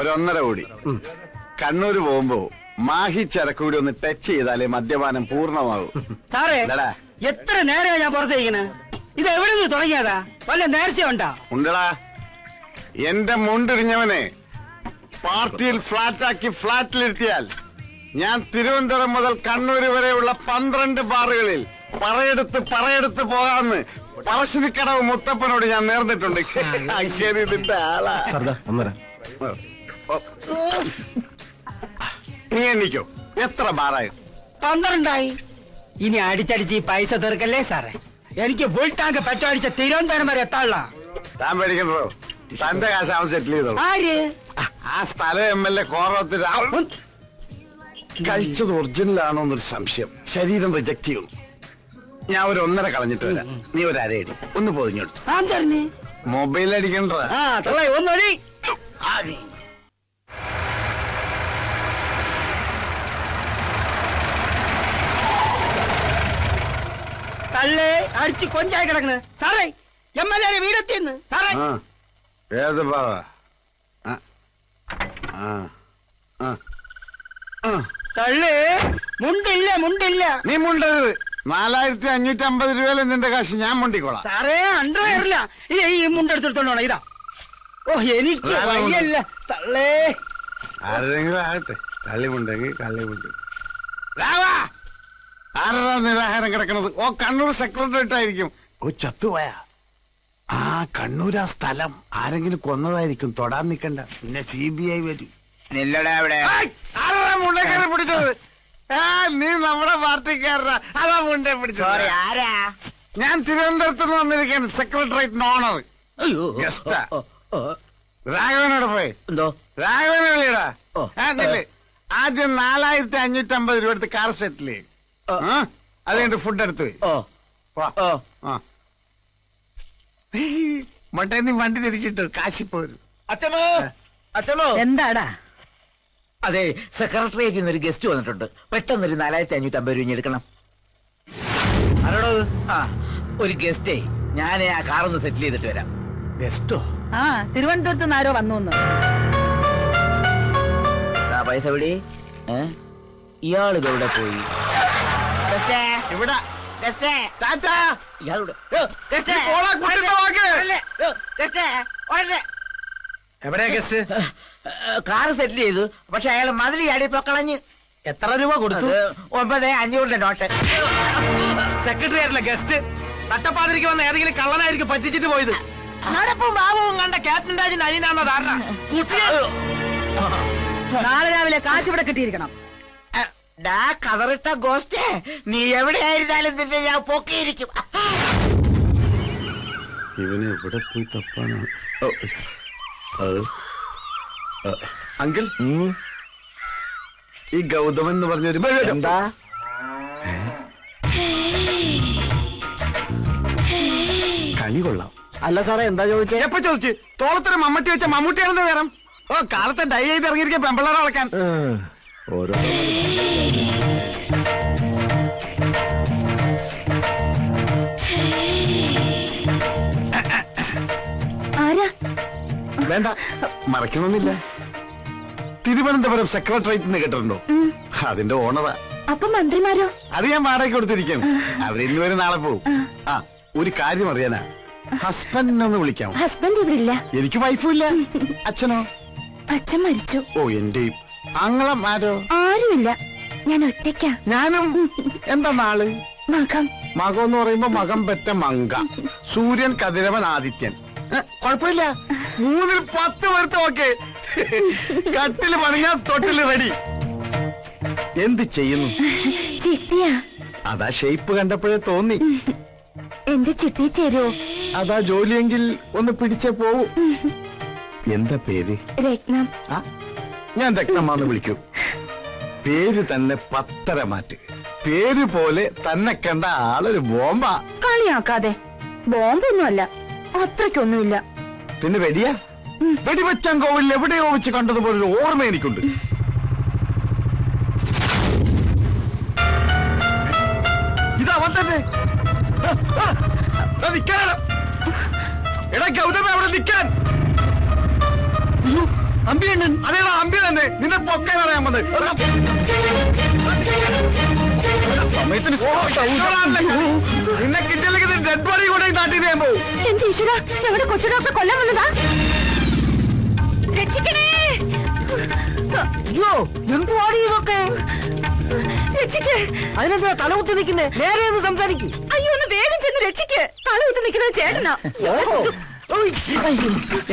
ഒരൊന്നര കോടി. കണ്ണൂര് പോകുമ്പോ മാഹി ചരക്ക് കൂടി ഒന്ന് ടച്ച് ചെയ്താലേ മദ്യപാനം പൂർണമാകും. സാറേ എന്താടാ? എത്ര നേരമാണ് ഞാൻ പുറത്തേക്കണ് ഇത് എവിടെ നിന്ന് തുടങ്ങിയതാ? വല്ല നേർച്ച ഉണ്ടാ? ഉണ്ടടാ. എന്റെ മുണ്ടിരിഞ്ഞവനെ പാർട്ടിയിൽ ഫ്ലാറ്റാക്കി ഫ്ലാറ്റിലിരുത്തിയാൽ ഞാൻ തിരുവനന്തപുരം മുതൽ കണ്ണൂര് വരെയുള്ള പന്ത്രണ്ട് ബാറുകളിൽ പറയെടുത്ത് പറയെടുത്ത് പോകാന്ന് പറശ്ശിനിക്കടവ് മുത്തപ്പനോട് ഞാൻ നേർന്നിട്ടുണ്ട്. ശരി ഇതിന്റെ ആളാ. ഒന്നര. നീ എണ്ണിക്കോ. എത്ര ബാറായി പന്ത്രണ്ടായി. ഇനി അടിച്ചടിച്ച് ഈ പൈസ തീർക്കല്ലേ സാറേ? എനിക്ക് ഫുൾ ടാങ്ക് പെട്രോൾ അടിച്ച തിരുവനന്തപുരം വരെ എത്താനുള്ള. താൻ പേടിക്കണ്ടോ? തന്റെ കാശ് അവൻ സെറ്റിൽ ചെയ്തോളൂ. ആര്? ആ സ്ഥലം എം എൽ എ കോറത്തിൽ കഴിച്ചത് ഒറിജിനൽ ആണോ എന്നൊരു സംശയം. ശരീരം റിജക്ട് ചെയ്യുന്നു ഞാൻ ഒരു ഒന്നര കളഞ്ഞിട്ട് വരാം. നീ ഒരു അരയടി ഒന്ന് പൊതിഞ്ഞെടുത്തു മൊബൈൽ അടിക്കണ്ട ഒന്നൊടി തള്ളേ അടിച്ച് കൊഞ്ചായി കിടക്കണ്. സാറേ എം എൽ എ വീടെത്തിയെന്ന്. സാറേ. ഏത് ആ. തള്ളേ മുണ്ടില്ല മുണ്ടില്ല. നീ മുണ്ടരുത്. നാലായിരത്തി അഞ്ഞൂറ്റി അമ്പത് രൂപയിലെ നിന്റെ കാശ് ഞാൻ മുണ്ടിക്കോളാം. സാറേ അണ്ടറില്ല ഈ ഈ മുണ്ടെടുത്തെടുത്തോണ്ട് ഇതാ. ഓ എനിക്ക്. വയ്യല്ല തള്ളേ. ആരെങ്കിലും ആകട്ടെ. തള്ളിമുണ്ടെങ്കിൽ കള്ളിമുണ്ട് ആരാ നിരാഹാരം കിടക്കുന്നത് ഓ കണ്ണൂർ സെക്രട്ടറിയേറ്റ് ആയിരിക്കും ഓ ചത്തുപോയ. ആ കണ്ണൂർ ആ സ്ഥലം. ആരെങ്കിലും കൊന്നതായിരിക്കും. തൊടാൻ നിക്കണ്ട. പിന്നെ സി ബി ഐ വരും. നില്ലടാ അവിടെ. മുണ്ടക്കാരെ പിടിച്ചത്? ആ നീ നമ്മുടെ പാർട്ടിക്കാരനാ. അതാ മുണ്ടേ പിടിച്ചത്. ആരാ? ഞാൻ തിരുവനന്തപുരത്ത് നിന്ന് വന്നിരിക്കുകയാണ് സെക്രട്ടേറിയറ്റ് ഓണർ അയ്യോ. ഗസ്റ്റാ. രാഘവനോട് പോയി. എന്തോ? രാഘവനെ വിളിയടാ. ആ, നില്ല്. ആദ്യം നാലായിരത്തി അഞ്ഞൂറ്റി അമ്പത് രൂപ എടുത്ത് കാർ സെറ്റിൽ ചെയ്യും? അത് കഴിഞ്ഞിട്ട് ഫുഡ് എടുത്ത് ഓ വാ. ആ. മട്ടേ നീ വണ്ടി തിരിച്ചിട്ട് കാശി പോരും. അച്ഛമോ അച്ഛമോ എന്താടാ? അതെ സെക്രട്ടേറിയറ്റിൽ നിന്ന് ഒരു ഗസ്റ്റ് വന്നിട്ടുണ്ട്. പെട്ടെന്ന് ഒരു നാലായിരത്തി അഞ്ഞൂറ്റി അമ്പത് രൂപ എടുക്കണം. ആരോടോ ആ ഒരു ഗസ്റ്റേ ഞാൻ ആ കാറൊന്ന് സെറ്റിൽ ചെയ്തിട്ട് വരാം. ഗസ്റ്റോ ആ തിരുവനന്തപുരത്ത് നിന്ന് ആരോ വന്നു പൈസ വിടി ഏ? ഇയാളിത് പോയി? ഇവിടെ എവിടെയാ ഗസ്റ്റ്? കാറ് സെറ്റിൽ ചെയ്തു. പക്ഷെ അയാൾ മതിൽ ചാടിയപ്പോ കളഞ്ഞ്. എത്ര രൂപ കൊടുത്തു? ഒമ്പത് അഞ്ഞൂറിന്റെ നോട്ട്. സെക്രട്ടറി ആയിട്ടില്ല ഗസ്റ്റ് തട്ടപ്പാതിരിക്ക് വന്ന ഏതെങ്കിലും കള്ളനായിരിക്കും പറ്റിച്ചിട്ട് പോയത്. നടപ്പും ബാബുവും കണ്ട ക്യാപ്റ്റൻ രാജൻ അനിയനാന്ന ധാരണ. നാളെ രാവിലെ കാശ് ഇവിടെ കിട്ടിയിരിക്കണം. ഡാ കതറിട്ട ഗോസ്റ്റേ നീ എവിടെയായിരുന്നാലും നിന്നെ ഞാൻ പൊക്കിയിരിക്കും. ഇവന് എവിടെ പോയി തപ്പാനാ? അങ്കിൾ? ഈ ഗൗതമൻ എന്ന് പറഞ്ഞൊരു എന്താ? കളി കൊള്ളാം. അല്ല സാറേ എന്താ ചോദിച്ചേ? എപ്പോ ചോദിച്ചു? തോളത്തിന് മമ്മട്ടി വെച്ച മമ്മൂട്ടിയാണെന്ന് വേറെ ഓ കാലത്തെ ഡൈ ചെയ്ത് ഇറങ്ങിയിരിക്കാൻ പെമ്പിള്ളേരെ വളക്കാൻ. ഓരോ ആരാ? വേണ്ട. മറക്കണമെന്നില്ല തിരുവനന്തപുരം സെക്രട്ടേറിയറ്റ് കേട്ടിട്ടുണ്ടോ? അതിന്റെ ഓണറാ അപ്പൊ മന്ത്രിമാരോ? അത് ഞാൻ വാടക കൊടുത്തിരിക്കും. അവരിന്ന് വരെ നാളെ പോവും. ആ. ഒരു കാര്യം അറിയാനാ. ഹസ്ബൻഡിനെ ഒന്ന് വിളിക്കാം. ഹസ്ബൻഡ് ഇവിടെ ഇല്ല. എനിക്ക് വൈഫും ഇല്ല. അച്ഛനോ? അച്ഛൻ മരിച്ചു. ഓ എന്റെ അങ്ങളും ആരോ? ആരുമില്ല. ഞാൻ ഒറ്റയ്ക്കാ. ഞാനും? എന്താ നാൾ? മകം. മകം എന്ന് പറയുമ്പോ മകം പെറ്റ മങ്ക. സൂര്യൻ കതിരവൻ ആദിത്യൻ. കൊഴപ്പില്ല മൂന്നിൽ പത്ത് പേർത്ത് ഓക്കെ. കട്ടിൽ പണിഞ്ഞാ തൊട്ടിൽ റെഡി. എന്ത് ചെയ്യുന്നു? ചിട്ടിയാ. അതാ ഷേപ്പ് കണ്ടപ്പോഴേ തോന്നി. എന്റെ ചിട്ടി ചേരുവോ അതാ ജോലിയെങ്കിൽ ഒന്ന് പിടിച്ചേ പോവൂ. എന്താ പേര്? രത്നം. ഞാൻ രക്തമാന്ന് വിളിക്കൂ. പേര് തന്നെ പത്തര മാറ്റ്. പേര് പോലെ തന്നെ കണ്ട ആളൊരു ബോംബ. കളിയാക്കാതെ. ബോംബൊന്നുമല്ല അത്രക്കൊന്നുമില്ല പിന്നെ വെടിയാ? വെടിവെച്ചാൻ കോവിലിൽ എവിടെയോ വെച്ച് കണ്ടതുപോലെ ഒരു ഓർമ്മ എനിക്കുണ്ട്. ഇതാ അവൻ തന്നെ എടാ ഗൗതമ അവിടെ നിക്കാൻ. അമ്പിയണ്ണൻ അതേടാ അമ്പി തന്നെ നിന്നെ പൊക്കാനാണ് ഞാൻ വന്നത്. സമയത്തിന് നിന്നെ കിട്ടിയില്ലെങ്കിൽ ഡെഡ് ബോഡി കൂടെ നാട്ടിൽ ചെയ്യാൻ പോകും. എന്റെ ഈശ്വര ഞങ്ങളുടെ കൊച്ചു ഡോക്ടർ കൊല്ലം വന്നതാ? രക്ഷിക്കണേ. അയ്യോ എന്തുവാടി ഇതൊക്കെ? രക്ഷിക്കേ. അതിനെന്താ തലകുത്തി നിൽക്കുന്നേ? നേരെ ഒന്ന് സംസാരിക്കും. അയ്യോ ഒന്ന് വേഗം ചെന്ന് രക്ഷിക്ക്. ആളുകുത്തി നിൽക്കുന്നത് ചേട്ടനാ.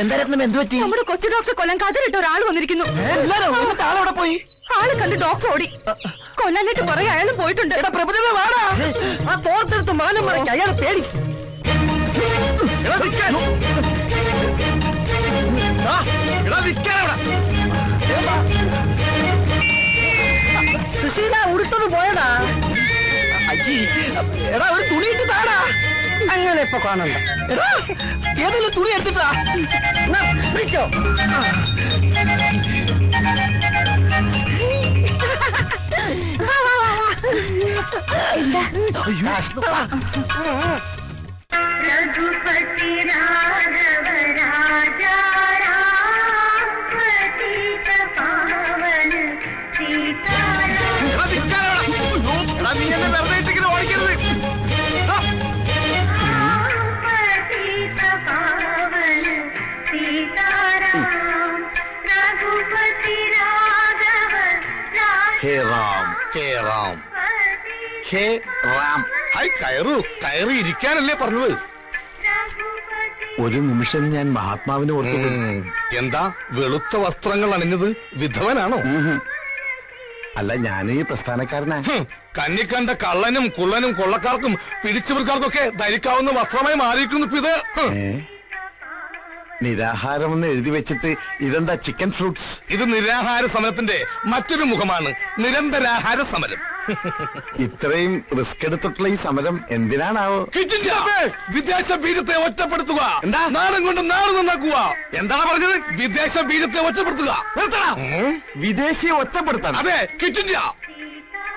എന്തായിരുന്നു എന്ത് പറ്റി? നമ്മുടെ കൊച്ചു ഡോക്ടർ കൊല്ലം കതിരിട്ട ഒരാൾ വന്നിരിക്കുന്നു. ആളവിടെ പോയി. ആൾ കണ്ട് ഡോക്ടർ ഓടി. കൊല്ലാനായിട്ട് കുറെ അയാളും പോയിട്ടുണ്ട്. പ്രഭുദേവ വാടാ. ആ തോർത്തെടുത്ത് മാനം മറയ്ക്ക് അയാൾ പേടി. സുശീല ഉടുത്തത് പോയടാ. അജി എടാ ഒരു തുണി ഇട്ട് താടാ അങ്ങനെ ഇപ്പൊ കാണണ്ട എടാ ഏതെങ്കിലും തുണി എടുത്തിട്ടാ വിളിച്ചോ രഘുപതി രാഘവ രാജാ കാണിക്കരുത് ഹേ റാം ഹേ റാം ഹേ റാം. ഹായ് കയറു കയറി ഇരിക്കാനല്ലേ പറഞ്ഞത്. ഒരു നിമിഷം ഞാൻ മഹാത്മാവിനെ ഓർത്തു എന്താ വെളുത്ത വസ്ത്രങ്ങൾ അണിഞ്ഞത് വിധവനാണോ? അല്ല ഞാനും ഈ പ്രസ്ഥാനക്കാരനാ. കണ്ണിക്കണ്ട കള്ളനും കുള്ളനും കൊള്ളക്കാർക്കും പിടിച്ചുപറിക്കാർക്കൊക്കെ ധരിക്കാവുന്ന വസ്ത്രമായി മാറിയിരിക്കുന്നു ഇപ്പൊ ഇത്. നിരാഹാരം എന്ന് എഴുതി വെച്ചിട്ട് ഇതെന്താ ചിക്കൻ ഫ്രൂട്ട്സ്? ഇത് നിരാഹാര സമരത്തിന്റെ മറ്റൊരു മുഖമാണ് നിരന്തരാഹാര സമരം. ഇത്രയും റിസ്ക് എടുത്തിട്ടുള്ള ഈ സമരം എന്തിനാണാവോ! വിദേശ ബീജത്തെ ഒറ്റപ്പെടുത്തുക. എന്താ? നാടും കൊണ്ട് നാട് നന്നാക്കുക. എന്താണ് പറഞ്ഞത്? വിദേശ ബീജത്തെ ഒറ്റപ്പെടുത്തുക. വിദേശിയെ ഒറ്റപ്പെടുത്താൻ അതെ ഇന്ത്യ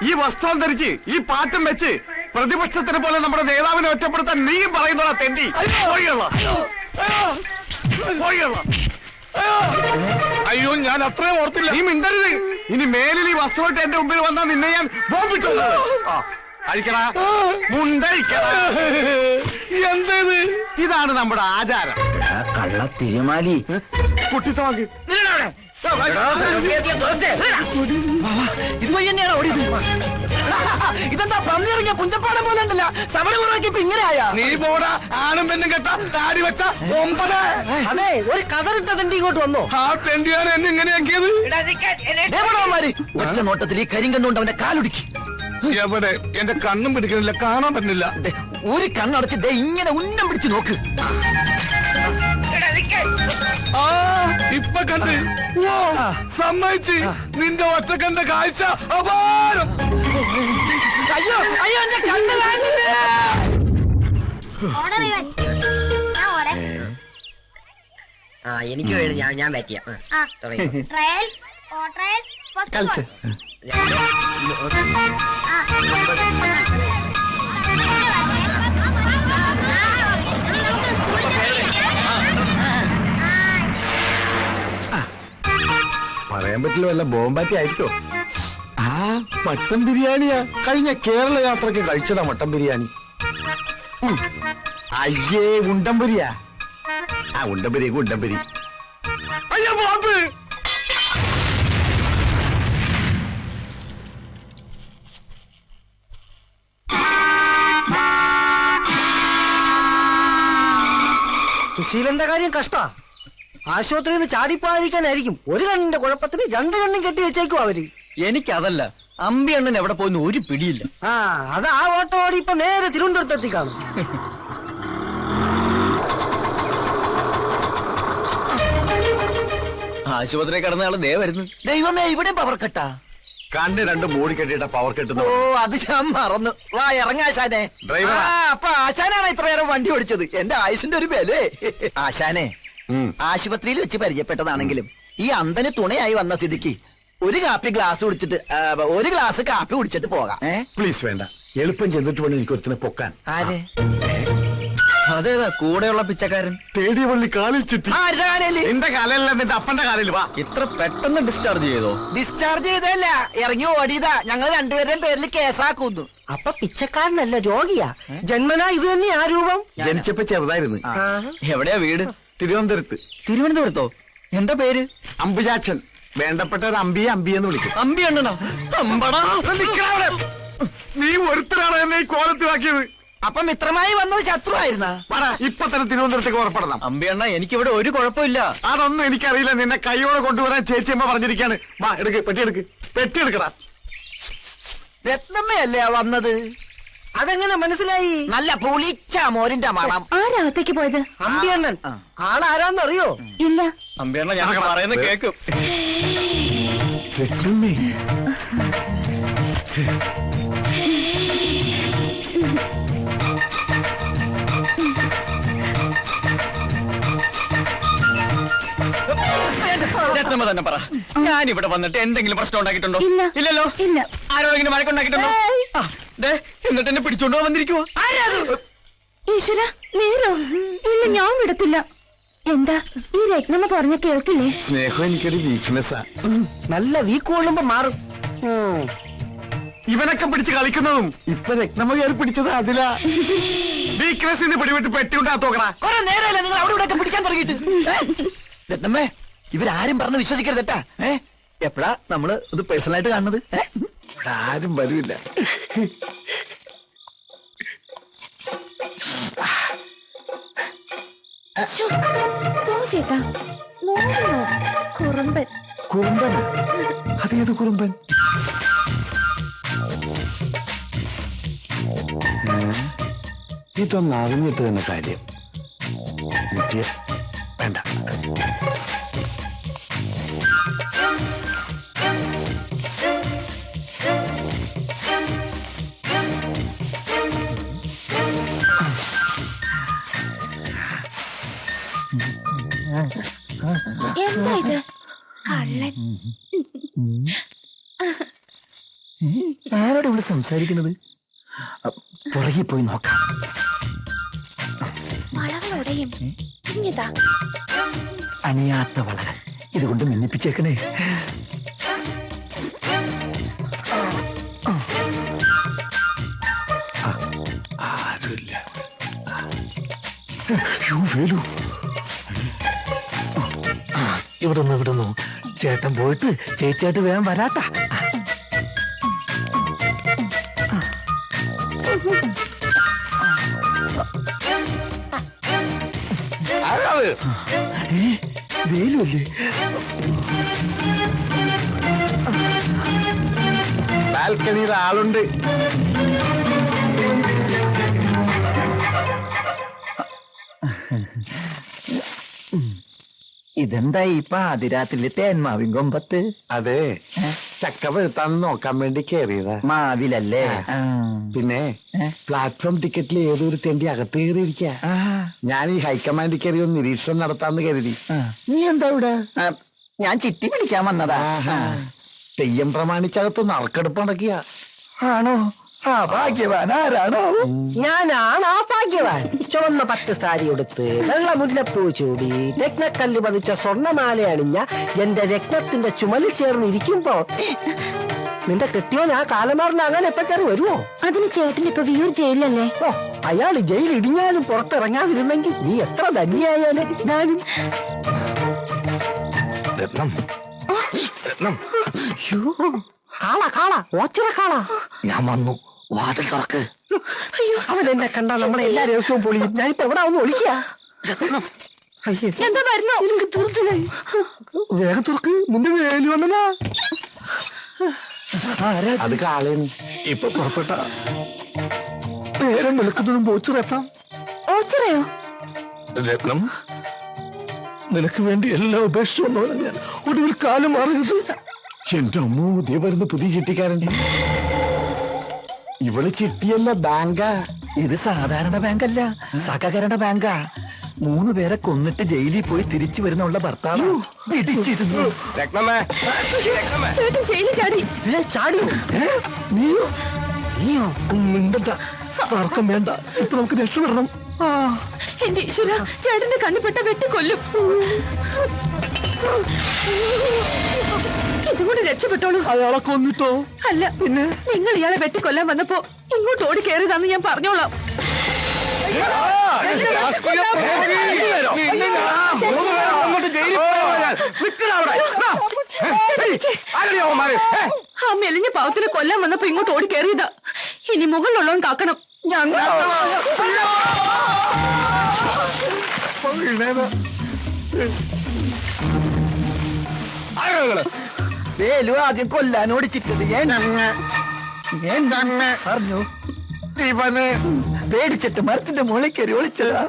ഈ വസ്ത്രം ധരിച്ച് ഈ പാട്ടും വെച്ച് പ്രതിപക്ഷത്തിനെ പോലെ നമ്മുടെ നേതാവിനെ ഒറ്റപ്പെടുത്താൻ നീയും പറയുന്നതാ തെണ്ടി. അയ്യോ. ഞാൻ അത്രയും ഓർത്തില്ല. നീ മിണ്ടരുത്. ഇനി മേലിൽ ഈ വസ്തുവായിട്ട് എന്റെ മുമ്പിൽ വന്നാൽ നിന്നെ ഞാൻ ബോംബിട്ടു. അഴിക്കടാ. മുണ്ടഴിക്കടാ. എന്തേത് ഇതാണ് നമ്മുടെ ആചാരം. കള്ള തിരുമാലി കുട്ടിത്തോക്ക് ഇതുവഴി തന്നെയാണ് ഓടിയത് ഇതെന്താ പന്നി ഇറങ്ങിയ പുഞ്ചപ്പാടം പോലെ ഉണ്ടല്ല സമരം കുറവാക്കിയപ്പോ ഇങ്ങനെ ആയാ നീ പോടാ ആണും പെണ്ണും കെട്ട താടി വെച്ച ഒമ്പത് അതെ ഒരു കതറിട്ട തെണ്ടി ഇങ്ങോട്ട് വന്നോ ആ തെണ്ടിയാണ് എന്നെ ഇങ്ങനെയാക്കിയത് ഒറ്റ നോട്ടത്തിൽ ഈ കരിങ്കണ്ണുകൊണ്ട് അവന്റെ കാലൊടുക്കി എവിടെ? എന്റെ കണ്ണും പിടിക്കണില്ല കാണാൻ പറ്റുന്നില്ല. ഒരു കണ്ണടച്ച് ഇങ്ങനെ ഉന്നം പിടിച്ച് നോക്ക്. ആ ഇപ്പൊ കണ്ട്. ഓ സമ്മതിച്ച്. നിന്റെ ഒറ്റ കണ്ട കാഴ്ച അപാരം. അയ്യോ അയ്യോ എന്റെ കണ്ണ് കാണുന്നില്ല? ഇവൻ ഞാൻ ആ എനിക്ക് വേണ്ടി ഞാൻ ഞാൻ ബാറ്റ് ചെയ്യാം. ആ, ആ. തുടങ്ങി. ട്രയൽ ഓ ട്രയൽ ഫസ്റ്റ് കളിച്ച്. പറയാൻ പറ്റില്ല വല്ല ബോംബാറ്റി ആയിരിക്കോ? ആ മട്ടൻ ബിരിയാണിയാ. കഴിഞ്ഞ കേരള യാത്രയ്ക്ക് കഴിച്ചതാ മട്ടൻ ബിരിയാണി. അയ്യേ ഉണ്ടംപുരിയാ ആ ഉണ്ടംപുരി ഉണ്ടംപുരി അയ്യോ ബോംബ്! സുശീലന്റെ കാര്യം കഷ്ടാ. ആശുപത്രിയിൽ നിന്ന് ചാടിപ്പോയിരിക്കാനായിരിക്കും ഒരു കണ്ണിന്റെ കുഴപ്പത്തിന് രണ്ട് കണ്ണും കെട്ടി വെച്ചേക്കും അവർ. എനിക്കതല്ല. അമ്പി അണ്ണൻ എവിടെ പോയിന്ന് ഒരു പിടിയില്ല. ആ അത് ആ ഓട്ടോ ഓടി ഇപ്പൊ നേരെ തിരുവനന്തപുരത്ത് എത്തി കാണും. ആശുപത്രി കിടന്ന ആൾ ദേ വരുന്നു. ദൈവമേ ഇവിടെ പവർ കെട്ടാ കണ്ണ് രണ്ട് മൂടി കെട്ടിയിട്ട പവർ കെട്ടുന്നു ഓ അത് ഞാൻ മറന്നു. വാ ഇറങ്ങാശാനെ ഡ്രൈവർ അപ്പൊ ആശാനാണ് ഇത്രയേറെ വണ്ടി ഓടിച്ചത്? എന്റെ ആയുസിന്റെ ഒരു ബലേ. ആശാനെ. ആശുപത്രിയിൽ വെച്ച് പരിചയപ്പെട്ടതാണെങ്കിലും ഈ അന്തന് തുണയായി വന്ന സ്ഥിതിക്ക് ഒരു കാപ്പി ഗ്ലാസ് കുടിച്ചിട്ട് ആ, ഒരു ഗ്ലാസ് കാപ്പി കുടിച്ചിട്ട് പോകാം. ഏ? പ്ലീസ് വേണ്ട. എളുപ്പം ചെന്നിട്ട് വേണം എനിക്ക് ഒരുത്തിനെ പൊക്കാൻ. ആര്? അതേതാ കൂടെയുള്ള പിച്ചക്കാരൻ? തേടിയ പള്ളി കാലിൽ ചുറ്റി. ആരുടെ കാലയിൽ നിന്റെ കാലല്ല നിന്റെ അപ്പന്റെ കാലിൽ വാ. ഇത്ര പെട്ടെന്ന് ഡിസ്ചാർജ് ചെയ്തോ? ഡിസ്ചാർജ് ചെയ്തല്ല ഇറങ്ങി ഓടിയതാ. ഞങ്ങൾ രണ്ടുപേരുടെയും പേരിൽ കേസാക്കുന്നു. അപ്പൊ പിച്ചക്കാരനല്ല രോഗിയാ. ജന്മനാ ഇത് തന്നെയാ രൂപം? ജനിച്ചപ്പോ ചെറുതായിരുന്നു. എവിടെയാ വീട്? തിരുവനന്തപുരത്ത്. തിരുവനന്തപുരത്തോ? എന്താ പേര്? അമ്പുചാക്ഷൻ. വേണ്ടപ്പെട്ട ഒരു അമ്പിയെ അമ്പിയെന്ന് വിളിക്കും. അമ്പി അണ്ണനാ? അമ്പടാ നിക്കടാ അവിടെ. നീ ഒരുത്തരാണ് എന്നെ ഈ കോലത്തിലാക്കിയത് അപ്പൊ മിത്രമായി വന്നത് ശത്രുവായിരുന്ന? വാടാ ഇപ്പൊ തന്നെ തിരുവനന്തപുരത്തേക്ക് ഉറപ്പെടണം അമ്പി എനിക്ക് ഇവിടെ ഒരു കുഴപ്പമില്ല. അതൊന്നും എനിക്കറിയില്ല. നിന്നെ കൈയോടെ കൊണ്ടുവരാൻ ചേച്ചിയമ്മ പറഞ്ഞിരിക്കാണ് വാ എടുക്ക് പെട്ടി എടുക്ക്. പെട്ടി എടുക്കടാ. രത്നമ്മയല്ലേ ആ വന്നത്? അതെങ്ങനെ മനസ്സിലായി? നല്ല പുളിച്ച മോരിന്റെ മണം. ആരാകത്തേക്ക് പോയത്? അമ്പിയണ്ണൻ. ആളാരാന്നറിയോ? ഇല്ല. അമ്പിയണ്ണ ഞാൻ പറയുന്ന കേക്കും. രത്നമ്മ തന്നെ പറ. ഞാൻ ഇവിടെ വന്നിട്ട് എന്തെങ്കിലും പ്രശ്നം ഉണ്ടാക്കിയിട്ടുണ്ടോ? ഇല്ലല്ലോ? ഇല്ല. ആരോടെങ്കിലും വഴക്കുണ്ടാക്കിയിട്ടുണ്ടോ? ആ, ദേ, എന്നിട്ട് എന്നെ പിടിച്ചോണ്ട് വന്നിരിക്കുവോ. ഈശ്വര നേരോ? ഇല്ല ഞാൻ വിടത്തില്ല. എന്താ ഈ രത്നമ്മ പറഞ്ഞ കേൾക്കില്ലേ? സ്നേഹം എനിക്കൊരു വീക്ക്നെസ്സാ നല്ല വീക്ക് കൊള്ളുമ്പോ മാറും. ഇവനൊക്കെ പിടിച്ച് കളിക്കുന്നതും ഇപ്പൊ രക്തമ കയറി പിടിച്ചത് അതിലാ. വീക്ക്നെസ്സിന് പിടിവിട്ട് പെട്ടി ഉണ്ടാത്തോക്കടാ കുറെ നേരമല്ല നിങ്ങൾ അവിടെ ഇവിടെ പിടിക്കാൻ തുടങ്ങിയിട്ട്? രത്നമ്മേ ഇവരാരും പറഞ്ഞ് വിശ്വസിക്കരുതട്ടാ ഏ? എപ്പോഴാ നമ്മൾ ഇത് പേഴ്സണലായിട്ട് കാണുന്നത്? ഏ? ഇവിടെ ആരും വരില്ല ശ്ശോ, പോ ചേട്ടാ. നോക്കണോ കുറുമ്പൻ. കുറുമ്പൻ? അതേത് കുറുമ്പൻ ഇതൊന്നാകുന്നിട്ട് തന്നെ കാര്യം. കള്ളൻ. ആരോട് ഇവിടെ സംസാരിക്കുന്നത്? പുറകെ പോയി നോക്കാം. വളകളുടെയും അണിയാത്ത വളകൾ. ഇതുകൊണ്ട് മിന്നിപ്പിച്ചേക്കണേ. വേലു. ഇവിടെ നിന്ന് ഇവിടെ നിന്ന് ചേട്ടൻ പോയിട്ട് ചേച്ചിയായിട്ട് വേഗം വരാട്ടാ. വേലുമല്ലേ ബാൽക്കണിയിൽ ആളുണ്ട്. ഇതെന്താ ഇപ്പൊ അതിരാത്രിയിലെ തേന്മാവിൻ കൊമ്പത്ത്? അതെ. ചക്ക വെളുത്താന്ന് നോക്കാൻ വേണ്ടി കേറിയതാ. മാവിലല്ലേ? പിന്നെ പ്ലാറ്റ്ഫോം ടിക്കറ്റിൽ ഏതൊരു തേണ്ടി അകത്ത് കയറിയിരിക്ക. ഞാൻ ഈ ഹൈക്കമാൻഡിൽ കയറി ഒന്ന് നിരീക്ഷണം നടത്താന്ന് കരുതി. നീ എന്താ ഇവിടെ? ഞാൻ ചിറ്റി പിടിക്കാൻ വന്നതാ. തെയ്യം പ്രമാണിച്ചകത്ത് നറുക്കെടുപ്പ് നടക്കിയ. ആണോ? ആ ഭാഗ്യവാൻ. ആരാണോ? ഞാനാണ് ആ ഭാഗ്യവാൻ. ചുവന്ന പട്ട് സാരി എടുത്ത് വെള്ള മുല്ലപ്പൂ ചൂടി രത്നക്കല്ല് പതിച്ച സ്വർണമാല അണിഞ്ഞ എന്റെ രക്തത്തിന്റെ ചുമലിൽ ചേർന്ന് ഇരിക്കുമ്പോ നിന്റെ കെട്ടിയോൻ ഞാൻ കാലമാറിന് അങ്ങനെ എപ്പോ കയറി വരുമോ അതിന് ചേട്ടൻ ഇപ്പൊ വിയൂർ ജയിലല്ലേ ഓ അയാൾ ജയിൽ ഇടിഞ്ഞാലും പുറത്തിറങ്ങാതിരുന്നെങ്കിൽ നീ എത്ര ധന്യായാലും ഞാനും. രത്നം. രത്നം. യ്യോ, കാള കാള. ഓച്ചിറ കാള. ഞാൻ വന്നു. വാതിൽ തുറക്ക്. അവൻ എന്നെ കണ്ടാ നമ്മളെ എല്ലാ ദിവസവും പൊളിയും. ഞാനിപ്പോ എവിടെ ഒന്ന് ഒളിക്കുക വരുന്നോ എന്താ വരുന്നു? വേഗം തുറക്ക്. നിന്റെ വേലു വന്നനാ അത് കാളയും ഇപ്പൊ പുറപ്പെട്ട പേരം വിളിക്കുന്നതും പോച്ചിറെത്താം ഓച്ചിറയോ രത്നം. നിനക്ക് വേണ്ടി എല്ലാം ഉപേക്ഷിച്ചു വന്നവനാ ഞാൻ. ഒടുവിൽ കാലം മാറിയത് എന്റെ അമ്മ ഇതേ വരുന്ന പുതിയ ചിട്ടിക്കാരൻ. ഇവൾ ചിട്ടിയല്ല ബാങ്കാ. ഇത് സാധാരണ ബാങ്കല്ല സഹകരണ ബാങ്കാ. മൂന്ന് പേരെ കൊന്നിട്ട് ജയിലിൽ പോയി തിരിച്ചു വരുന്നുള്ള ഭർത്താവ്. പിടിച്ചിരുന്നു. ചേട്ടൻ ജയിലിൽ ചാടി. നീയോ? നീയോ? മിണ്ടണ്ട. തർക്കം വേണ്ട. ഇപ്പൊ നമുക്ക് രക്ഷപ്പെടണം ആ. എന്റെ ഈശ്വര ചേട്ടന്റെ കണ്ണുപെട്ട വെട്ടിക്കൊല്ലും. രക്ഷപ്പെട്ടോളൂ അയാളെ കൊന്നിട്ടോ അല്ല പിന്നെ നിങ്ങൾ ഇയാളെ വെട്ടിക്കൊല്ലാൻ വന്നപ്പോ ഇങ്ങോട്ട് ഓടി കയറിയതാന്ന് ഞാൻ പറഞ്ഞോളാം ആ മെലിഞ്ഞ പാവത്തിനെ കൊല്ലാൻ വന്നപ്പോ ഇങ്ങോട്ട് ഓടി കയറിയതാ ഇനി മുകളിലുള്ളവൻ കാക്കണം വേലു ആദ്യം കൊല്ലാൻ ഓടിച്ചിട്ടത് ഞാൻ എന്താണ് പറഞ്ഞു ഇവന് പേടിച്ചിട്ട് മരത്തിന്റെ മുകളിൽ കയറി ഒളിച്ചതാ.